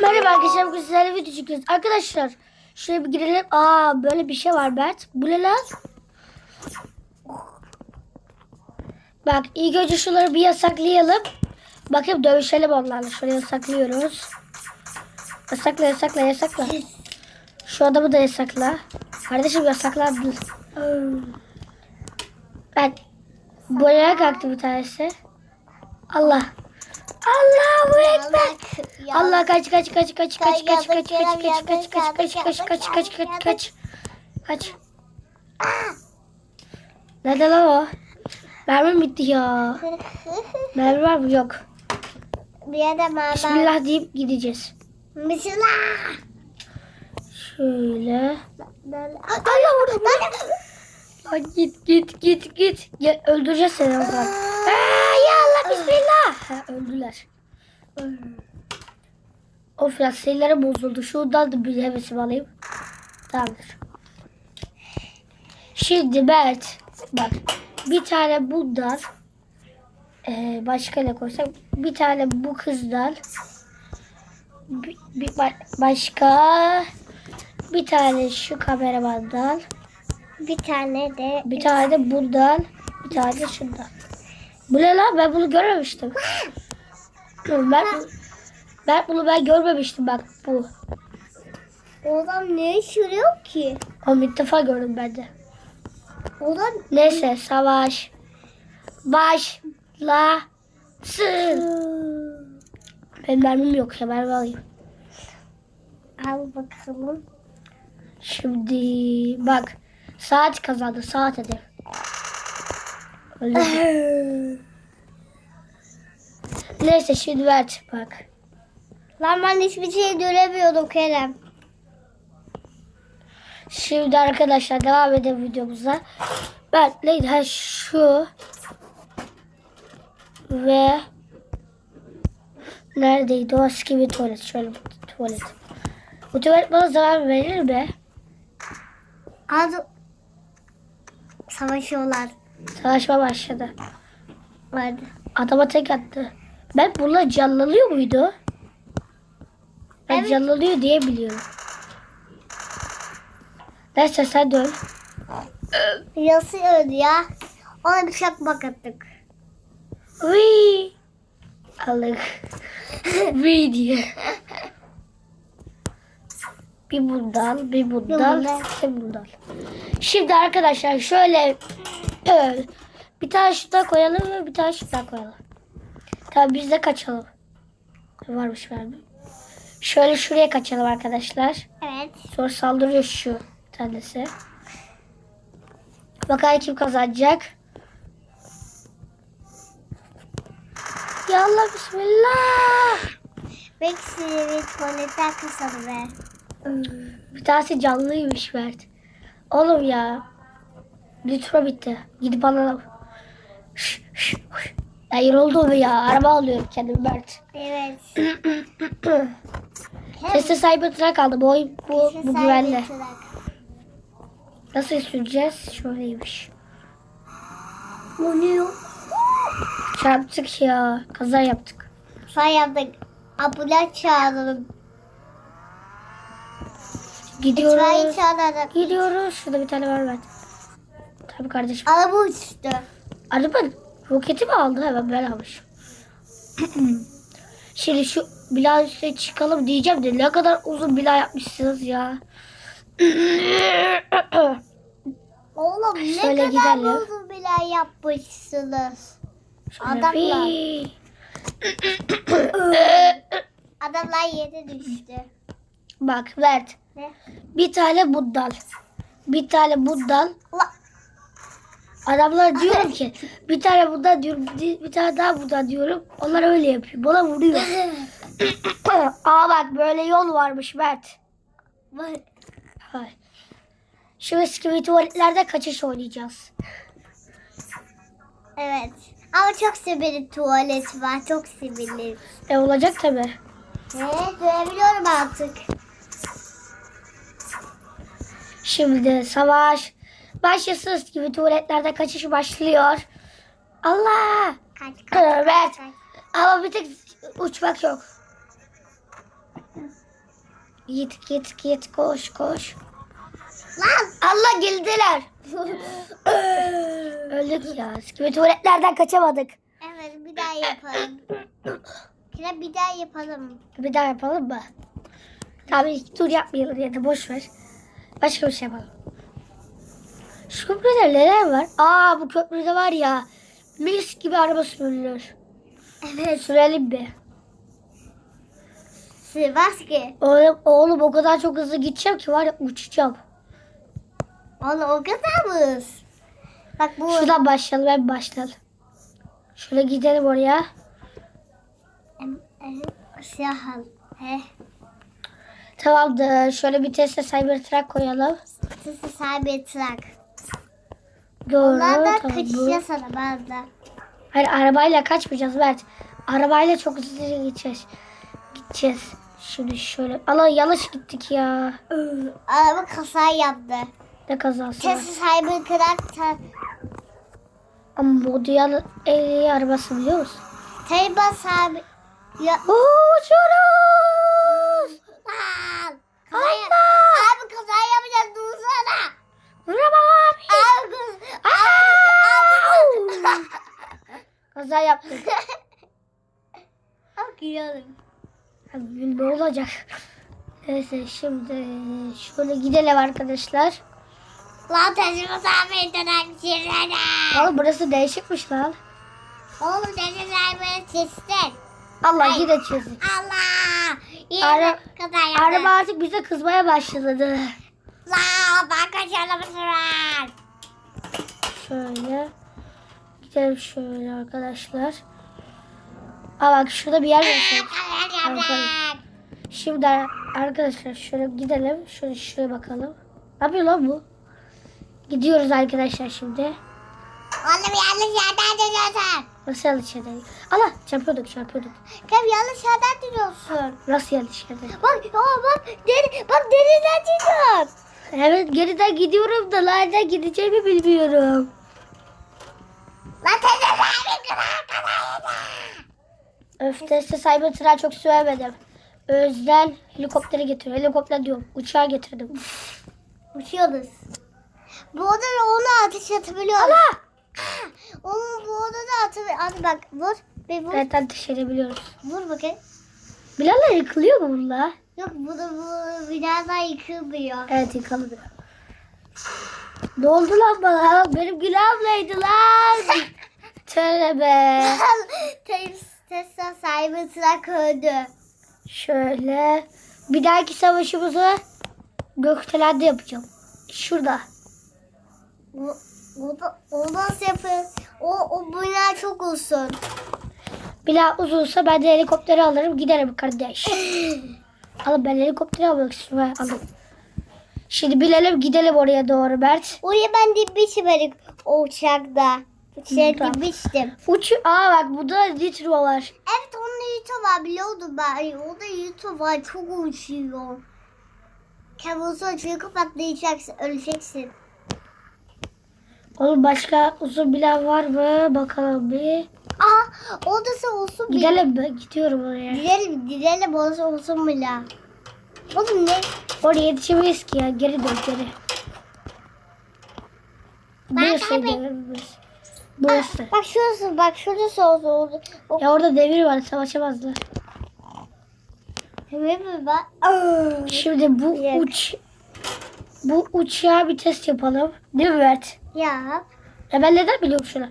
Merhaba arkadaşlar bugün sizlerle video çekiyoruz. Arkadaşlar şuraya bir girelim. Aa böyle bir şey var Bert. Bu ne lan? Bak ilk önce şunları bir yasaklayalım. Bakayım dövüşelim onlarla. Şöyle yasaklıyoruz. Yasakla yasakla yasakla. Şu adamı da yasakla. Kardeşim yasaklandı. Ben buraya kalktı bir tanesi. Allah. Allahu Ekber. Allah kaç kaç kaç kaç kaç kaç kaç kaç kaç kaç kaç kaç kaç kaç kaç kaç kaç kaç Nerede lan o? Mermim bitti ya. Mermi var mı? Yok. Bir yere mama. Bismillah deyip gideceğiz. Bismillah. Şöyle. Allah burada Lan git git git git. Ya, öldüreceğiz seni oradan. Aa, ya Allah bismillah. Ha, öldüler. Of ya sayıları bozuldu. Şuradan da bir hevesimi alayım. Tamamdır. Şimdi Mert bak bir tane bundan eee başka ne koysak bir tane bu kızdan bir, bir ba- başka bir tane şu kameramandan Bir tane de bir tane de bundan bir tane de şundan. Bu ne lan ben bunu görmemiştim. Ben, ben bunu ben görmemiştim bak bu. Oğlum ne sürüyor ki? Ama ilk defa gördüm ben de. Oğlum Neyse savaş başlasın. Benim mermim yok ya mermi alayım. al bakalım. Şimdi bak saat kazandı saat hadi. Öyle. Neyse şimdi ver bak. Lan ben hiçbir şey göremiyordum Kerem. Şimdi arkadaşlar devam edelim videomuza. Ben neydi ha şu ve neredeydi o eski bir tuvalet şöyle bir tuvalet. Bu tuvalet bana zarar verir mi? Az savaşıyorlar. Savaşma başladı. Vardı. Adama tek attı. Ben bununla canlanıyor muydu? Ben Evet. canlanıyor diye biliyorum. Neyse sen dön. Yası öldü ya. Ona bir şakmak attık. Uy. Alık. Uy diye. Bir bundan, bir bundan, bundan. bir bundan. Şimdi arkadaşlar şöyle bir tane şuradan koyalım ve bir tane şuradan koyalım. Tamam biz de kaçalım. Varmış verdi. Şöyle şuraya kaçalım arkadaşlar. Evet. Sonra saldırıyor şu tanesi. Bakalım kim kazanacak. Ya Allah bismillah. Beksi bir tuvaletten kasadı be. Bir tanesi canlıymış Mert. Oğlum ya. Lütfen bitti. Gidip alalım. Şş, şş, şş. Ya yoruldu mu ya? Araba alıyorum kendim Mert. Evet. Tesla Cybertruck aldım. Bu, oyun- bu, bu güvenli. Nasıl süreceğiz? Şöyleymiş. Bu ne? Çarptık ya. Kaza yaptık. Sen yaptık. Ambulans çağıralım. İtfaiye Gidiyoruz. çağıralım. Gidiyoruz. Şurada bir tane var Mert. Tabii kardeşim. Araba uçtu. Araba roketi mi aldı? Hemen ben almışım. Şimdi şu bina üstüne çıkalım diyeceğim de ne kadar uzun bina yapmışsınız ya. Oğlum ne Şöyle kadar gidelim. uzun bile yapmışsınız. Şöyle Adamlar. bir- Adamlar yere düştü. Bak Mert. Ne? Bir tane bundan. Bir tane bundan. Ula, Adamlar diyorum ki bir tane bundan diyorum bir tane daha bundan diyorum. Onlar öyle yapıyor. Bana vuruyor. Aa bak böyle yol varmış Mert. Vay. Hay. Şu eski tuvaletlerde kaçış oynayacağız. Evet. Ama çok sivri tuvalet var. Çok sivri. E olacak tabi. Evet görebiliyorum artık. Şimdi savaş başlasın gibi tuvaletlerde kaçış başlıyor. Allah! Kaç kaç. Evet. kaç. Ama bir tek uçmak yok. Git git git koş koş. Lan. Allah geldiler. Öldük ya. Gibi tuvaletlerden kaçamadık. Evet bir daha yapalım. Kira bir daha yapalım. Bir daha yapalım mı? İlk tur yapmayalım ya da boş ver. Başka bir şey yapalım. Şu köprüde neler var? Aa bu köprüde var ya. Mis gibi araba sürülür. Evet. Sürelim bir. Sığmaz ki. Oğlum, oğlum o kadar çok hızlı gideceğim ki var ya uçacağım. Oğlum o kadar mı? Bak bu. Şuradan başlayalım ben başlayalım. Şöyle gidelim oraya. Siyah al. He. Tamamdır. Şöyle bir Tesla Cybertruck koyalım. Sahibi trak. Doğru. Onlardan tamam. kaçacağız bazı. Hayır arabayla kaçmayacağız Mert. Arabayla çok hızlı gideceğiz. Gideceğiz. Şimdi şöyle. Allah yanlış gittik ya. Araba kaza yaptı. Ne kazası sahibi trak. ta- Ama bu dünyanın en iyi arabası biliyor musun? Teyba sahibi. Ya. Uçuyoruz. Lan. Kaza yap- Allah. Abi kaza yapacağız dursana. Vuramam abi. Abi kız. Au! Kaza yaptık. Abi gülüyorum. Abi ne olacak? Neyse şimdi şöyle gidelim arkadaşlar. Lan sesi sahibi trak. Çirene. Oğlum burası değişikmiş lan. Oğlum sesi sahibi çizsin. Allah yine çizdik. Allah. Yine Ara- kaza yaptı. Araba artık bize kızmaya başladı. La bak kaçalım sıra. Şöyle. Gidelim şöyle arkadaşlar. Aa bak şurada bir yer var. Şimdi arkadaşlar şöyle gidelim. Şöyle şuraya bakalım. Ne yapıyor lan bu? Gidiyoruz arkadaşlar şimdi. Oğlum yanlış yerden dönüyorsun. Nasıl yanlış yerden? Allah çarpıyorduk çarpıyorduk. Kem yanlış yerden dönüyorsun. Nasıl yanlış yerden? Bak aa, bak deri, bak deriden dönüyorsun. Evet geriden gidiyorum da nereden gideceğimi bilmiyorum. Lan sahibi. Öf Tesla Cybertruck'a çok süremedim. Özden helikopteri getiriyor. Helikopter diyorum. Uçağı getirdim. Uçuyoruz. Bu odada onu ateş atabiliyoruz. Allah! Onu bu odada atabiliyoruz. Hadi bak vur. Bir vur. Evet ateş edebiliyoruz. Vur bakayım. Bilal'la yıkılıyor mu bunlar? Yok bu da bu binadan yıkılmıyor. Evet yıkılıyor. Ne oldu lan bana? Benim günahımlaydı lan. Tövbe. Tes- Tesla sahibi trak öldü. Şöyle. Bir dahaki savaşımızı gökdelende yapacağım. Şurada. O, o, nasıl yapıyor? O, o bina çok uzun. Bilal uzunsa ben de helikopteri alırım giderim kardeş. Alın ben helikopteri almak istiyorum. Alın. Şimdi bilelim gidelim oraya doğru Mert. Oraya ben dibmişim benim o uçakta. Tamam. dibmiştim. Uç Aa bak burada nitro var. Evet onun YouTube var biliyordum ben. O da YouTube var çok uçuyor. Kabusu çünkü patlayacaksın, öleceksin. Oğlum başka uzun bilen var mı? Bakalım bir. Aa, odası olsun bile. Gidelim mi? Gidiyorum oraya. Gidelim, gidelim odası olsun bile. Oğlum ne? Oraya yetişemeyiz ki ya. Geri dön geri. Burası geliriz. Burası. Bak şurası, bak şurası olsun. oldu. Ya orada demir var. Savaşamazlar. Değil mi? Aa. Şimdi bu uç bu uçağa bir test yapalım. Değil mi Mert? Ya. Ya ben neden biliyorum şunu?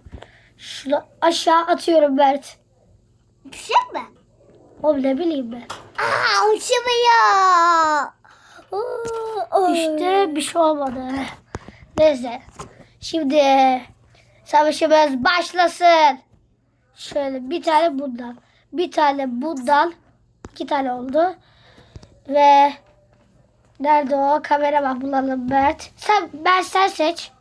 Şunu aşağı atıyorum Mert. Düşecek mi? Oğlum ne bileyim ben. Aa uçamıyor. Oo, İşte bir şey olmadı. Neyse. Şimdi savaşımız başlasın. Şöyle bir tane bundan. Bir tane bundan. iki tane oldu. Ve nerede o? Kamera bak bulalım Mert. Sen, ben sen seç.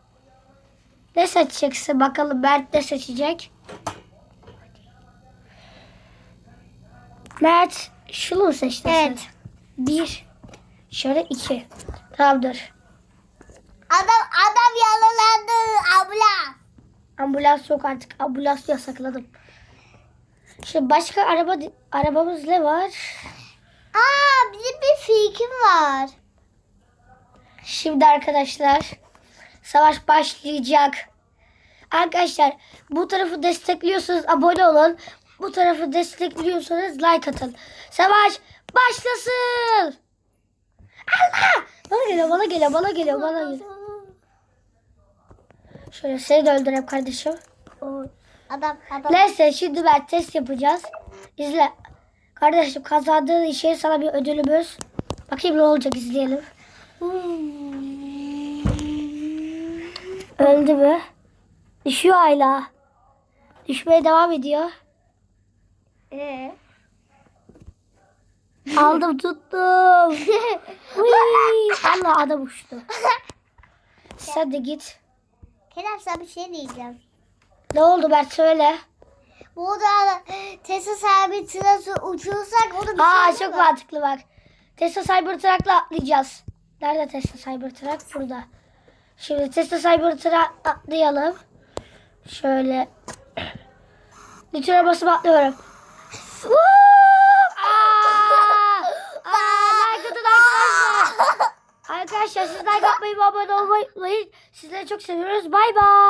Ne seçeceksin? Bakalım Mert ne seçecek? Mert şunu mu seçtin sen? Evet. Bir. Şöyle iki. Tamamdır. Adam adam yaralandı abla. Ambulans yok artık. Ambulans yasakladım. Şimdi başka araba arabamız ne var? Aa bizim bir kim var? Şimdi arkadaşlar savaş başlayacak. Arkadaşlar bu tarafı destekliyorsanız abone olun. Bu tarafı destekliyorsanız like atın. Savaş başlasın. Allah! Bana geliyor, bana geliyor, bana geliyor, bana geliyor. Şöyle seni de öldüreyim kardeşim. Adam adam. Neyse şimdi ben test yapacağız. İzle. Kardeşim kazandığın işe sana bir ödülümüz. Bakayım ne olacak izleyelim. Öldü mü? Düşüyor hala. Düşmeye devam ediyor. Ee? Aldım tuttum. Uy, Allah adam uçtu. Sen de git. Kerem sana bir şey diyeceğim. Ne oldu ben söyle. Bu da Tesla sahibi uçursak onu bir Aa şey çok mi? mantıklı bak. Tesla Cybertruck'la atlayacağız. Nerede Tesla Cybertruck? Burada. Şimdi Tesla Cybertruck'la atlayalım. Şöyle. Nitro basıp atlıyorum. Arkadaşlar. Arkadaşlar siz like atmayı ve abone olmayı unutmayın. Sizleri çok seviyoruz. Bay bay.